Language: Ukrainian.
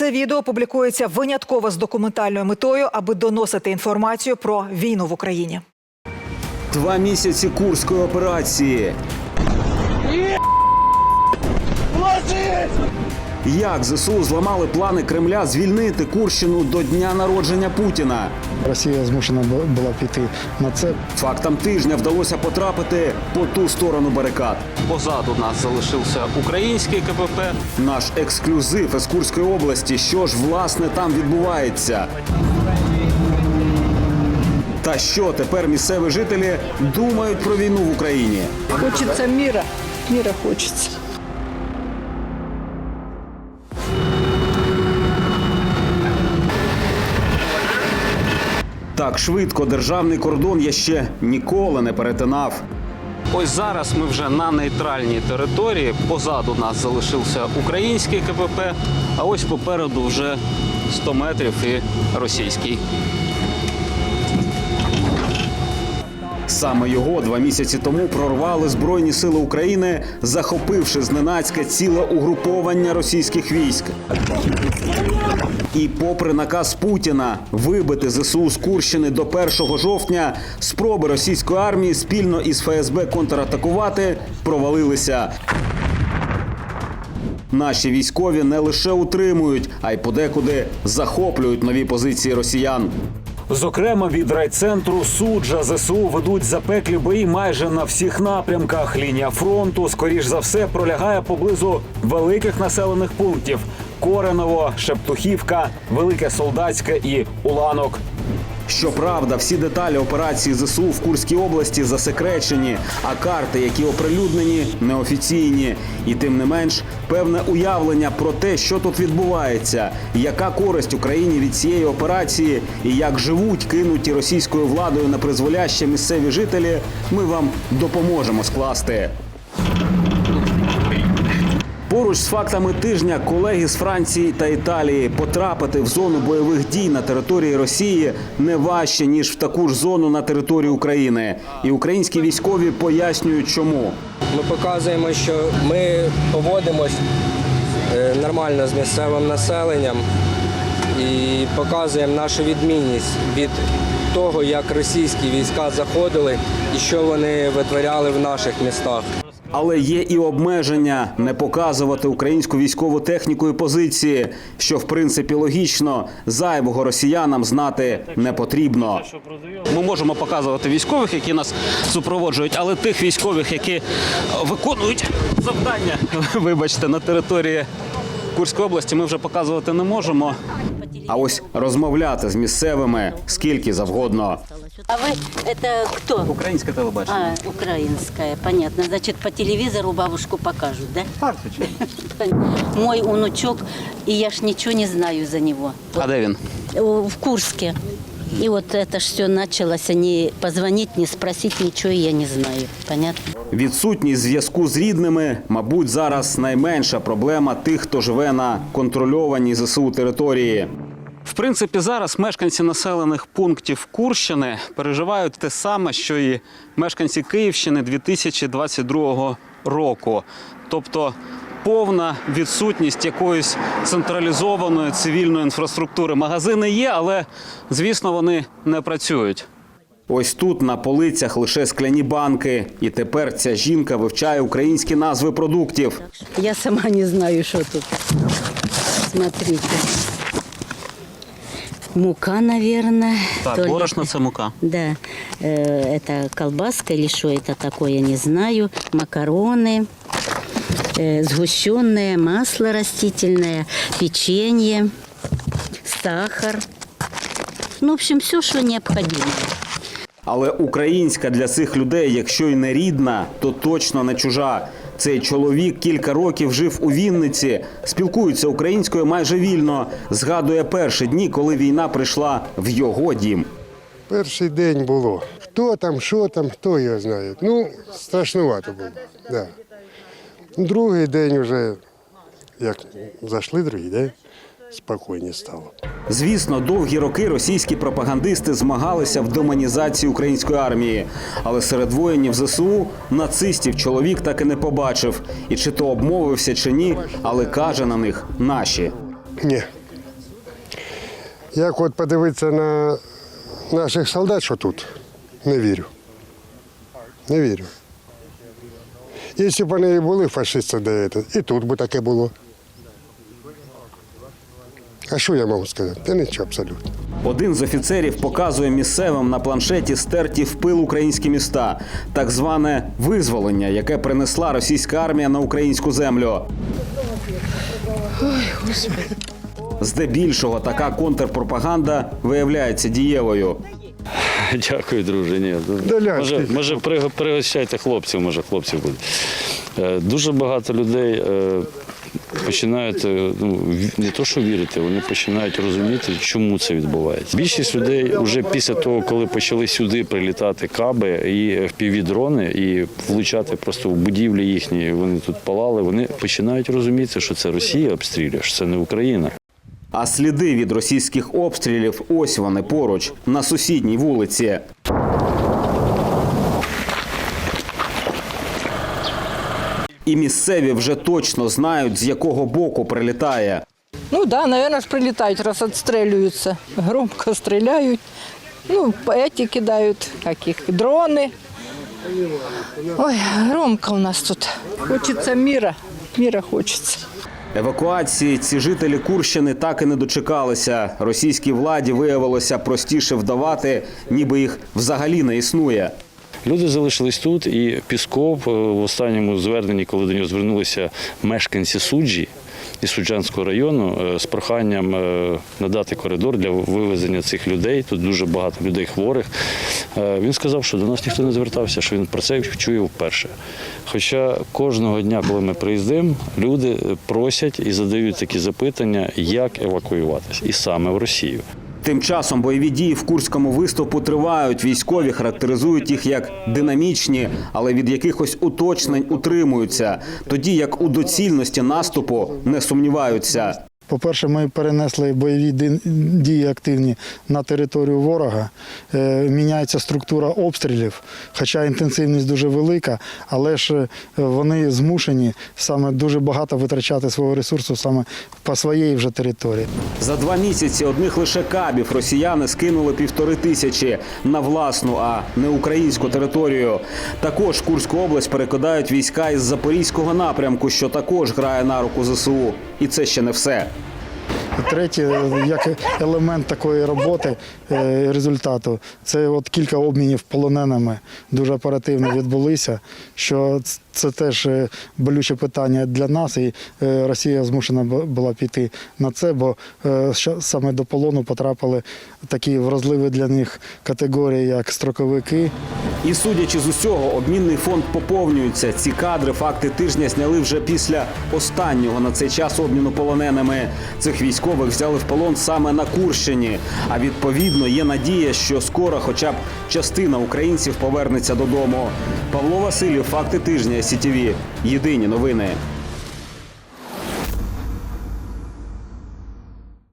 Це відео публікується винятково з документальною метою, аби доносити інформацію про війну в Україні. Два місяці курської операції. Як ЗСУ зламали плани Кремля звільнити Курщину до дня народження Путіна? Росія змушена була піти на це. Фактам тижня вдалося потрапити по ту сторону барикад. Позаду нас залишився український КПП. Наш ексклюзив із Курської області. Що ж власне там відбувається? Та що тепер місцеві жителі думають про війну в Україні? Хочется мира. Мира хочется. Так швидко державний кордон я ще ніколи не перетинав. Ось зараз ми вже на нейтральній території. Позаду нас залишився український КПП, а ось попереду вже 100 метрів і російський. Саме його два місяці тому прорвали Збройні сили України, захопивши зненацька ціле угруповання російських військ. І попри наказ Путіна вибити ЗСУ з Курщини до 1 жовтня, спроби російської армії спільно із ФСБ контратакувати провалилися. Наші військові не лише утримують, а й подекуди захоплюють нові позиції росіян. Зокрема, від райцентру суджа ЗСУ ведуть запеклі бої майже на всіх напрямках. Лінія фронту, скоріш за все, пролягає поблизу великих населених пунктів: Кореново, Шептухівка, Велике Солдатське і Уланок. Щоправда, всі деталі операції ЗСУ в Курській області засекречені, а карти, які оприлюднені, неофіційні. І тим не менш, певне уявлення про те, що тут відбувається, яка користь Україні від цієї операції і як живуть кинуті російською владою на призволяще місцеві жителі, ми вам допоможемо скласти. Поруч з фактами тижня колеги з Франції та Італії потрапити в зону бойових дій на території Росії не важче ніж в таку ж зону на території України. І українські військові пояснюють, чому. Ми показуємо, що ми поводимось е, нормально з місцевим населенням і показуємо нашу відмінність від того, як російські війська заходили і що вони витворяли в наших містах. Але є і обмеження не показувати українську військову техніку і позиції, що в принципі логічно зайвого росіянам знати не потрібно. Ми можемо показувати військових, які нас супроводжують, але тих військових, які виконують завдання, вибачте, на території Курської області, ми вже показувати не можемо. А ось розмовляти з місцевими скільки завгодно. А вы это кто? Українське телебачення. А, украинская, понятно. Значит, по телевизору бабушку покажут, да? Так, звичайно. Мой внучок, и я ж ничего не знаю за него. А де він? О, В Курске. И вот это ж все началось, не позвонить, не спросить, ничего я не знаю. Понятно? Відсутність зв'язку з рідними, мабуть, зараз найменша проблема тих, хто живе на контрольованій ЗСУ території. В принципі, зараз мешканці населених пунктів Курщини переживають те саме, що і мешканці Київщини 2022 року. Тобто повна відсутність якоїсь централізованої цивільної інфраструктури. Магазини є, але звісно вони не працюють. Ось тут на полицях лише скляні банки, і тепер ця жінка вивчає українські назви продуктів. Я сама не знаю, что тут. Смотрите. Мука, наверное. Так, То ли- борошно це мука. Да, э, это колбаска или что это такое, я не знаю. Макароны, э, сгущенное масло растительное, печенье, сахар. Ну, в общем, все, что необходимо. Але українська для цих людей, якщо й не рідна, то точно не чужа. Цей чоловік кілька років жив у Вінниці, спілкується українською майже вільно. Згадує перші дні, коли війна прийшла в його дім. Перший день було. Хто там, що там, хто його знає. Ну, страшнувато було. Да. Другий день вже, як зайшли другий день, спокійніше стало. Звісно, довгі роки російські пропагандисти змагалися в демонізації української армії. Але серед воїнів ЗСУ нацистів чоловік так і не побачив. І чи то обмовився, чи ні, але каже на них наші. Ні, Як от подивитися на наших солдат, що тут, не вірю. Не вірю. Якщо б вони були фашисти, де і тут би таке було. А що я можу сказати? Та нічого абсолютно. Один з офіцерів показує місцевим на планшеті стерті в пил українські міста, так зване визволення, яке принесла російська армія на українську землю. Здебільшого така контрпропаганда виявляється дієвою. Дякую, друже. Ні. Може, може пригощайте хлопців, може хлопців буде. Е, Дуже багато людей е, починають е, ну, не то, що вірити, вони починають розуміти, чому це відбувається. Більшість людей вже після того, коли почали сюди прилітати каби і впівдрони, і влучати просто в будівлі їхні, вони тут палали, вони починають розуміти, що це Росія обстрілює, що це не Україна. А сліди від російських обстрілів ось вони поруч на сусідній вулиці. І місцеві вже точно знають, з якого боку прилітає. Ну да, ж прилетают, раз отстреливаются. Громко стреляют. Ну, эти кидают, каких, дроны. Ой, громко у нас тут. Хочется мира. Мира хочется. Евакуації ці жителі Курщини так і не дочекалися. Російській владі виявилося простіше вдавати, ніби їх взагалі не існує. Люди залишились тут, і Пісков е, в останньому зверненні, коли до нього звернулися мешканці суджі із Суджанського району е, з проханням е, надати коридор для вивезення цих людей. Тут дуже багато людей хворих. Він сказав, що до нас ніхто не звертався, що він про це чує вперше. Хоча кожного дня, коли ми приїздимо, люди просять і задають такі запитання, як евакуюватися, і саме в Росію. Тим часом бойові дії в Курському виступу тривають. Військові характеризують їх як динамічні, але від якихось уточнень утримуються. Тоді як у доцільності наступу не сумніваються. По-перше, ми перенесли бойові дії активні на територію ворога. Е, Міняється структура обстрілів, хоча інтенсивність дуже велика, але ж е, вони змушені саме дуже багато витрачати свого ресурсу саме по своїй вже території. За два місяці одних лише кабів росіяни скинули півтори тисячі на власну, а не українську територію. Також Курську область перекидають війська із запорізького напрямку, що також грає на руку ЗСУ. І це ще не все. Третє, як елемент такої роботи е, результату, це от кілька обмінів полоненими дуже оперативно відбулися. Що це теж е, болюче питання для нас, і е, Росія змушена була піти на це, бо е, саме до полону потрапили такі вразливі для них категорії, як строковики. І судячи з усього, обмінний фонд поповнюється. Ці кадри, факти тижня зняли вже після останнього на цей час обміну полоненими. Цих військових взяли в полон саме на Курщині. А відповідно є надія, що скоро, хоча б частина українців повернеться додому. Павло Васильєв, факти тижня СІТІВІ. Єдині новини.